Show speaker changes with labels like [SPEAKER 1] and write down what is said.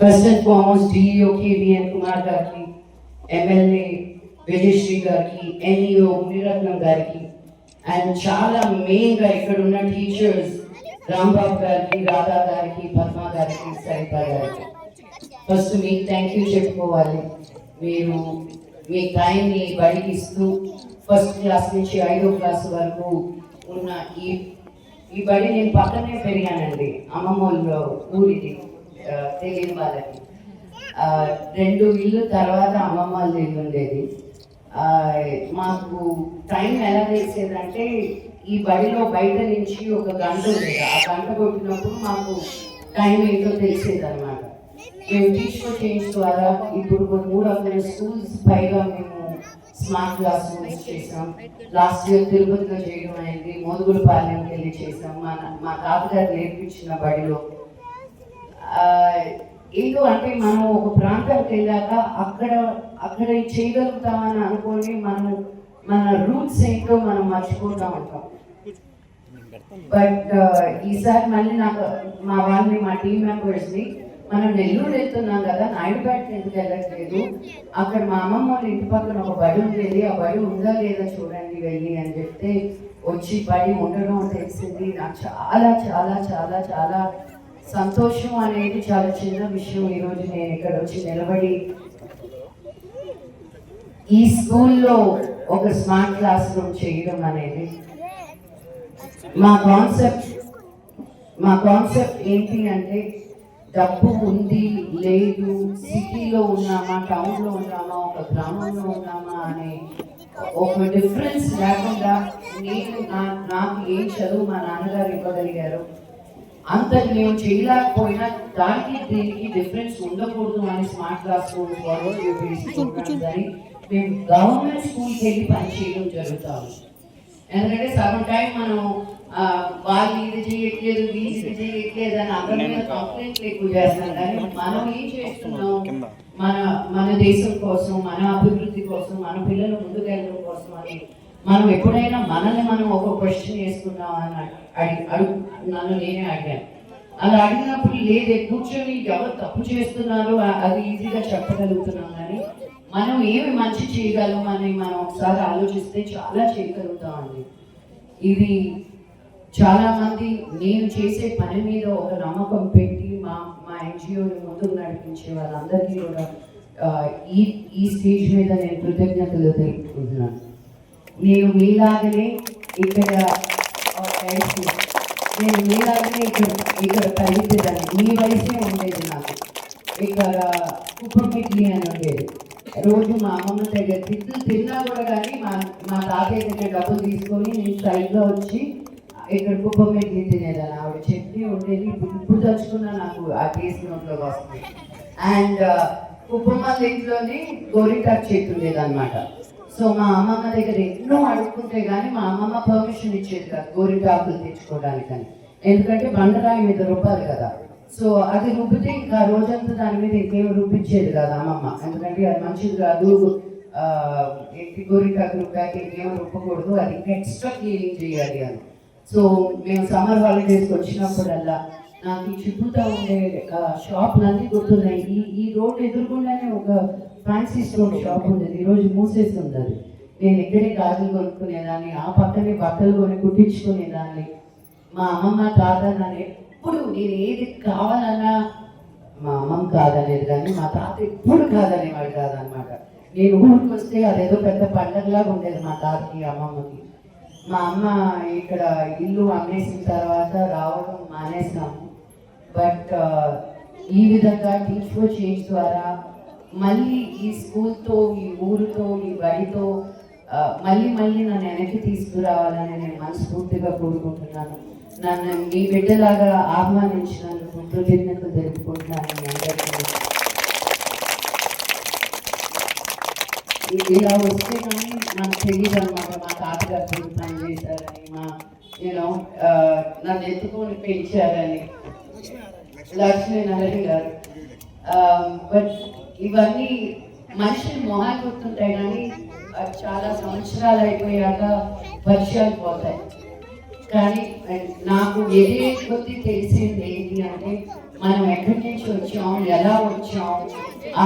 [SPEAKER 1] first and foremost DEO KVN Kumar గారికి MLA Vijayasri గారికి NEO Muniratnam గారికి అండ్ చాలా మెయిన్గా ఇక్కడ ఉన్న టీచర్స్ రాంబాబు గారికి రాధా గారికి పద్మ గారికి సరిత గారికి ఫస్ట్ మీకు థ్యాంక్ యూ చెప్పుకోవాలి మీరు మీ టైంని బడికి ఇస్తూ ఫస్ట్ క్లాస్ నుంచి ఐదో క్లాస్ వరకు ఉన్న ఈ ఈ బడి నేను పక్కనే పెరిగానండి అమ్మమ్మ వాళ్ళ ఊరిది తెలియని వాళ్ళకి. రెండు ఇల్లు తర్వాత అమ్మమ్మ వాళ్ళ ఇల్లు ఉండేది. మాకు టైం ఎలా తెలిసేదంటే ఈ బడిలో బయట నుంచి ఒక గంట ఉండేది. ఆ గంట కొట్టినప్పుడు మాకు టైం ఏంటో తెలిసేది అనమాట మేము టీచర్ చేంజ్ ద్వారా ఇప్పుడు కొన్ని మూడు వందల స్కూల్స్ పైగా మేము స్మార్ట్ క్లాస్ రూమ్స్ చేసాం. లాస్ట్ ఇయర్ తిరుపతిలో చేయడం అయింది పాలెం వెళ్ళి చేసాం మా మా తాతగారు నేర్పించిన బడిలో. ఏదో అంటే మనం ఒక ప్రాంతానికి వెళ్ళాక అక్కడ అక్కడ చేయగలుగుతామని అనుకోని మనం మన రూట్స్ ఏంటో మనం మర్చిపోతా ఉంటాం. బట్ ఈసారి మళ్ళీ నాకు మా వాళ్ళని మా టీం మెంబర్స్ని మనం నెల్లూరు వెళ్తున్నాం కదా నాయుడుపేట ఎందుకు వెళ్ళట్లేదు? అక్కడ మా అమ్మమ్మ వాళ్ళ ఇంటి పక్కన ఒక బడి ఉండేది. ఆ బడి ఉందా లేదా చూడండి వెళ్ళి అని చెప్తే వచ్చి బడి ఉండడం తెలిసింది. నాకు చాలా చాలా చాలా చాలా సంతోషం అనేది చాలా చిన్న విషయం. ఈరోజు నేను ఇక్కడ వచ్చి నిలబడి ఈ స్కూల్లో ఒక స్మార్ట్ క్లాస్ రూమ్ చేయడం అనేది మా కాన్సెప్ట్ మా కాన్సెప్ట్ ఏంటి అంటే డబ్బు ఉంది లేదు సిటీలో ఉన్నామా టౌన్లో ఉన్నామా ఒక గ్రామంలో ఉన్నామా అనే ఒక డిఫరెన్స్ లేకుండా నేను నా నాకు ఏం చదువు మా నాన్నగారు ఇవ్వగలిగారు. అంత మేము చేయలేకపోయినా దానికి దీనికి డిఫరెన్స్ ఉండకూడదు అని స్మార్ట్ క్లాస్ రూమ్ ఫాలో మేము గవర్నమెంట్ స్కూల్కి వెళ్ళి పనిచేయడం జరుగుతాము ఎందుకంటే సగం టైం మనం వాళ్ళు ఇది చేయట్లేదు అందరి మీద కానీ మనం ఏం చేస్తున్నాం? మన మన దేశం కోసం మన అభివృద్ధి కోసం మన పిల్లలు ముందుకెళ్ళడం కోసం అని మనం ఎప్పుడైనా మనల్ని మనం ఒక క్వశ్చన్ వేసుకున్నాం అని అడిగి అడుగు నన్ను నేనే అడిగాను. అలా అడిగినప్పుడు లేదే కూర్చొని ఎవరు తప్పు చేస్తున్నారో అది ఈజీగా చెప్పగలుగుతున్నాం కానీ మనం ఏమి మంచి చేయగలం అని మనం ఒకసారి ఆలోచిస్తే చాలా చేయగలుగుతామండి. ఇది చాలా మంది నేను చేసే పని మీద ఒక నమ్మకం పెట్టి మా మా ఎన్జిఓని ముందుకు నడిపించే వాళ్ళందరికీ కూడా ఈ ఈ స్టేజ్ మీద నేను కృతజ్ఞతలు తెలుపుకుంటున్నాను. నేను మీలాగనే ఇక్కడ నేను మీలాగనే ఇక్కడ ఇక్కడ కలిగేదాన్ని మీ వయసే ఉండేది నాకు. ఇక్కడ కుప్పమిట్లి అని ఉండేది. రోజు మా అమ్మమ్మ దగ్గర తిట్లు తిన్నా కూడా కానీ మా మా తాతయ్య దగ్గర డబ్బులు తీసుకొని నేను సైడ్లో వచ్చి ఇక్కడ కుప్పమిట్లి తినేదాన్ని ఆవిడ చట్నీ ఉండేది. ఇప్పుడు ఇప్పుడు తలుచుకున్నా నాకు ఆ టేస్ట్ నోట్లోకి వస్తుంది. అండ్ uh, కుప్పమల్ల ఇంట్లోనే గోరింటాకు చెట్టు ఉండేదన్నమాట. సో మా అమ్మమ్మ దగ్గర ఎన్నో అడుగుతుంటే కానీ మా అమ్మమ్మ పర్మిషన్ ఇచ్చేది కాదు గోరింటాకులు తెచ్చుకోవడానికని. ఎందుకంటే బండరాయి మీద రుబ్బాలి కదా. సో అది రుబ్బితే ఇంకా రోజంతా దాని మీద ఇంకేం రుబ్బించేది కాదు అమ్మమ్మ. ఎందుకంటే అది మంచిది కాదు. గోరింటాకు రుబ్బాక ఇంకేం రుబ్బకూడదు. అది ఇంకా ఎక్స్ట్రా క్లీనింగ్ చేయాలి అని. సో మేము సమ్మర్ హాలిడేస్కి వచ్చినప్పుడల్లా నాకు ఈ చుట్టూతా ఉండే షాపులన్నీ గుర్తున్నాయి. ఈ ఈ రోడ్ ఎదురుకుండానే ఒక ఫ్యాన్సీ స్టోర్ షాప్ ఉండేది. ఈరోజు మూసేసి ఉన్నది నేను ఇక్కడే గాజులు కొనుక్కునేదాన్ని ఆ పక్కనే బట్టలు కొని కుట్టించుకునేదాన్ని. మా అమ్మమ్మ తాత నన్ను ఎప్పుడు నేను ఏది కావాలన్నా మా అమ్మమ్మ కాదనేది కానీ మా తాత ఎప్పుడు కాదనేవాడు కాదనమాట. నేను ఊరికి వస్తే అదేదో పెద్ద పండగలాగా ఉండేది మా తాతకి అమ్మమ్మకి. మా అమ్మ ఇక్కడ ఇల్లు అమ్మేసిన తర్వాత రావడం మానేసాము బట్ ఈ విధంగా టీచ్ ఫర్ చేంజ్ ద్వారా మళ్ళీ ఈ స్కూల్తో ఈ ఊరితో ఈ బడితో మళ్ళీ మళ్ళీ నన్ను వెనక్కి తీసుకురావాలని నేను మనస్ఫూర్తిగా కోరుకుంటున్నాను. నన్ను మీ బిడ్డలాగా ఆహ్వానించినందుకు కృతజ్ఞతలు తెలుపుకుంటున్నాను. ఇలా వస్తే కానీ నాకు తెలియదు అనమాట మా తాతగారు దీన్ని పని చేశారని మా నేను నన్ను ఎత్తుకొని పెంచారని. లక్ష్మీనారాయణ గారు. బట్ ఇవన్నీ మనిషి మొహాలు గుర్తుంటాయి కానీ చాలా సంవత్సరాలు అయిపోయాక వర్షాలు పోతాయి. కానీ నాకు ఎదిగే తెలిసింది ఏంటి అంటే మనం ఎక్కడి నుంచి వచ్చాం ఎలా వచ్చాం ఆ